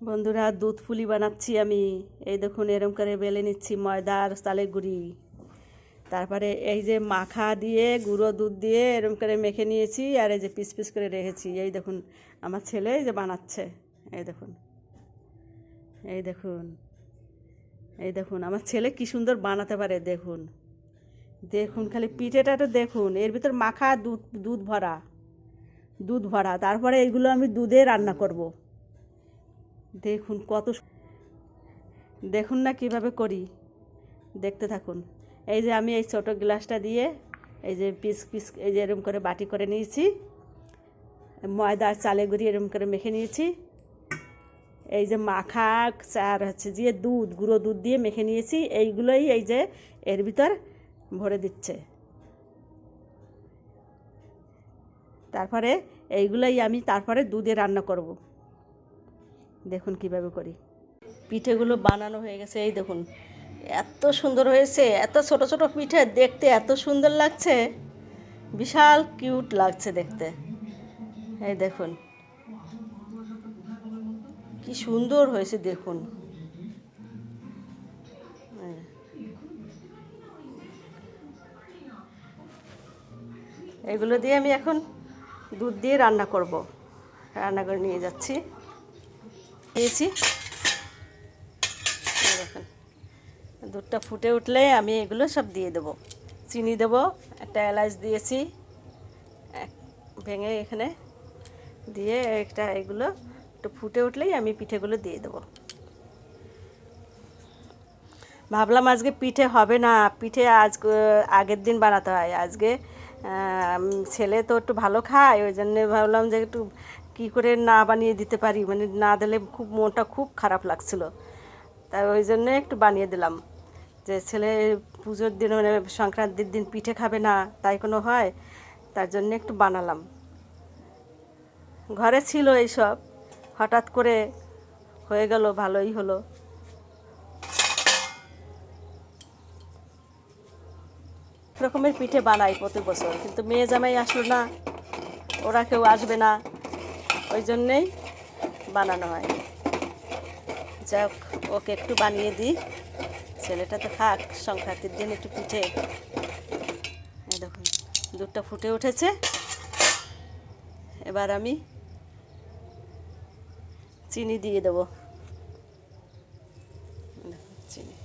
বন্ধুরা, দুধ পুলি বানাচ্ছি আমি। এই দেখুন, এরম করে বেলে নিচ্ছি ময়দার চালের গুঁড়ি। তারপরে এই যে মাখা দিয়ে, গুঁড়ো দুধ দিয়ে এরম করে মেখে নিয়েছি আর এই যে পিস পিস করে রেখেছি। এই দেখুন, আমার ছেলে এই যে বানাচ্ছে। এই দেখুন এই দেখুন এই দেখুন, আমার ছেলে কি সুন্দর বানাতে পারে, দেখুন। দেখুন, খালি পিঠেটা তো দেখুন, এর ভিতর মাখা দুধ দুধ ভরা দুধ ভরা। তারপরে এইগুলো আমি দুধে রান্না করব। দেখুন কত দেখুন না কীভাবে করি। দেখতে থাকুন। এই যে আমি এই ছোটো গ্লাসটা দিয়ে এই যে পিস পিস এই যে এরম করে বাটি করে নিয়েছি। ময়দা চালে গুঁড়ি এরম করে মেখে নিয়েছি। এই যে মাখা আর হচ্ছে যে দুধ, গুঁড়ো দুধ দিয়ে মেখে নিয়েছি। এইগুলোই এই যে এর ভিতর ভরে দিচ্ছে। তারপরে এইগুলোই আমি তারপরে দুধে রান্না করব। দেখুন কীভাবে করি। পিঠেগুলো বানানো হয়ে গেছে, এই দেখুন। এত সুন্দর হয়েছে, এত ছোট ছোট পিঠে দেখতে এত সুন্দর লাগছে। বিশাল কিউট লাগছে দেখতে। এই দেখুন। কি সুন্দর হয়েছে দেখুন। এগুলো দিয়ে আমি এখন দুধ দিয়ে রান্না করব। রান্না করে নিয়ে যাচ্ছি। দিয়েছি দেখুন, দুধটা ফুটে উঠলে আমি এগুলো সব দিয়ে দেবো। চিনি দেবো, একটা এলাচ দিয়েছি ভেঙে এখানে দিয়ে একটা এগুলো একটু ফুটে উঠলেই আমি পিঠেগুলো দিয়ে দেবো। ভাবলাম আজকে পিঠে হবে না, পিঠে আজ আগের দিন বানাতে হয়। আজকে ছেলে তো একটু ভালো খায়, ওই জন্যে ভাবলাম যে একটু কী করে না বানিয়ে দিতে পারি? মানে না দিলে খুব মনটা খুব খারাপ লাগছিল। তাই ওই জন্যে একটু বানিয়ে দিলাম। যে ছেলে পুজোর দিন মানে সংক্রান্তির দিন পিঠে খাবে না, তাই কোনো হয়? তার জন্য একটু বানালাম। ঘরে ছিল এইসব। হঠাৎ করে হয়ে গেল, ভালোই হলো। রকমের পিঠে বানাই প্রতি বছর। কিন্তু মেয়ে জামাই আসলো না। ওরা কেউ আসবে না। ওই জন্যেই বানানো হয়। যাক, ওকে একটু বানিয়ে দিই। ছেলেটা তো খাক সংক্রান্তির দিন একটু পিঠে। দেখুন, দুধটা ফুটে উঠেছে। এবার আমি চিনি দিয়ে দেবো দেখুন, চিনি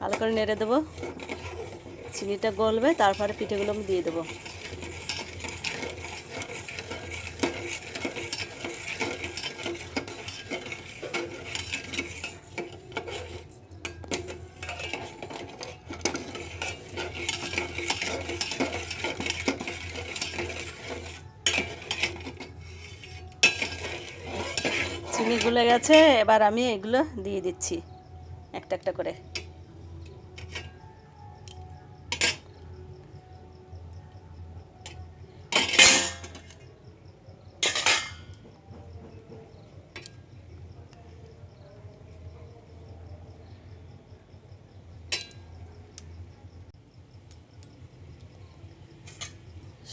ভালো করে নেড়ে দেবো। চিনিটা গলবে, তারপরে পিঠেগুলো আমি দিয়ে দেবো। চিনি গুলে গেছে, এবার আমি এগুলো দিয়ে দিচ্ছি, একটা একটা করে।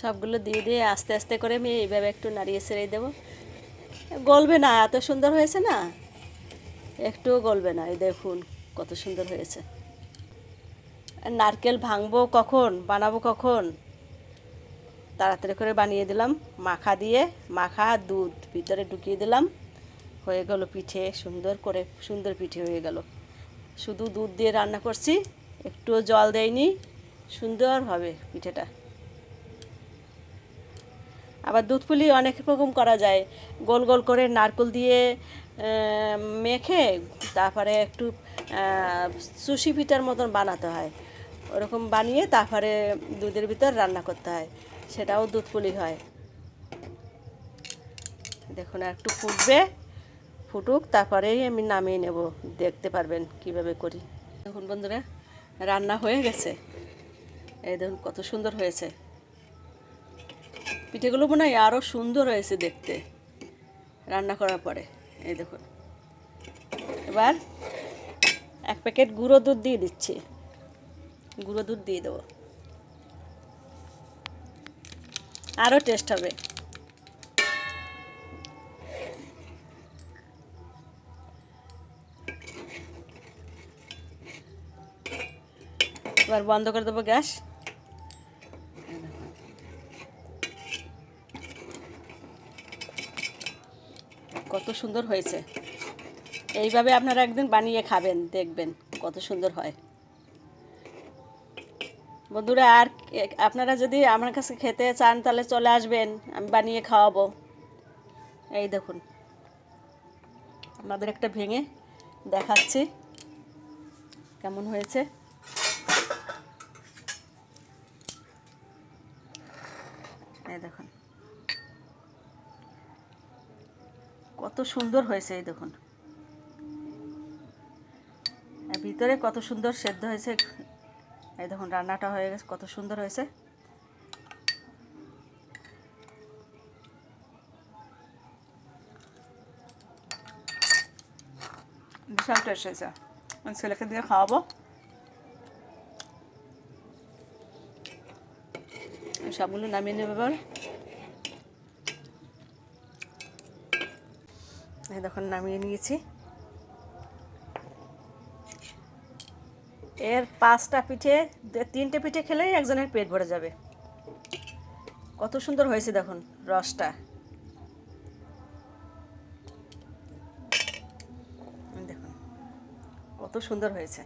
সবগুলো দিয়ে দিয়ে আস্তে আস্তে করে আমি এইভাবে একটু নাড়িয়ে ছেড়ে দেবো। গলবে না, এত সুন্দর হয়েছে না? একটুও গলবে না, এই দেখুন কত সুন্দর হয়েছে। নারকেল ভাঙবো কখন, বানাবো কখন? তাড়াতাড়ি করে বানিয়ে দিলাম, মাখা দিয়ে, মাখা, দুধ ভিতরে ঢুকিয়ে দিলাম। হয়ে গেল পিঠে, সুন্দর করে, সুন্দর পিঠে হয়ে গেল। শুধু দুধ দিয়ে রান্না করছি, একটুও জল দেয়নি, সুন্দর হবে পিঠেটা। আবার দুধ পুলি অনেক রকম করা যায়। গোল গোল করে নারকেল দিয়ে মেখে তারপরে একটু সুশি পিঠার মতন বানাতে হয়। ওরকম বানিয়ে তারপরে দুধের ভিতর রান্না করতে হয়। সেটাও দুধ পুলি হয়। দেখুন একটু ফুটবে, ফুটুক তারপরেই আমি নামিয়ে নেব। দেখতে পারবেন কীভাবে করি। দেখুন বন্ধুরা, রান্না হয়ে গেছে। এই দেখুন কত সুন্দর হয়েছে। পিঠেগুলো মনে হয় আরও সুন্দর হয়েছে দেখতে। রান্না করার পরে, এই দেখুন। এবার এক প্যাকেট গুঁড়ো দুধ দিয়ে দিচ্ছি। গুঁড়ো দুধ দিয়ে দেবো। আরও টেস্ট হবে। এবার বন্ধ করে দেবো গ্যাস। কত সুন্দর হয়েছে। এইভাবে আপনারা একদিন বানিয়ে খাবেন, দেখবেন কত সুন্দর হয়। বন্ধুরা, আর আপনারা যদি আমার কাছে খেতে চান, তাহলে চলে আসবেন, আমি বানিয়ে খাওয়াবো। এই দেখুন আপনাদের একটা ভেঙে দেখাচ্ছি কেমন হয়েছে। এই দেখুন কত সুন্দর হয়েছে এই দেখুন। ভিতরে কত সুন্দর সেদ্ধ হয়েছে। এই দেখুন, রান্নাটা হয়ে গেছে, কত সুন্দর হয়েছে। বিশাল টেস্ট হয়েছে। ছেলেকে দিয়ে খাওয়াবো। সবগুলো নামিয়ে নেবে এবার। দেখুন, নামিয়ে নিয়েছি। এর পাঁচটা পিঠে তিনটে পিঠে খেলেই একজনের পেট ভরে যাবে। কত সুন্দর হয়েছে দেখুন, রসটা। দেখুন, কত সুন্দর হয়েছে।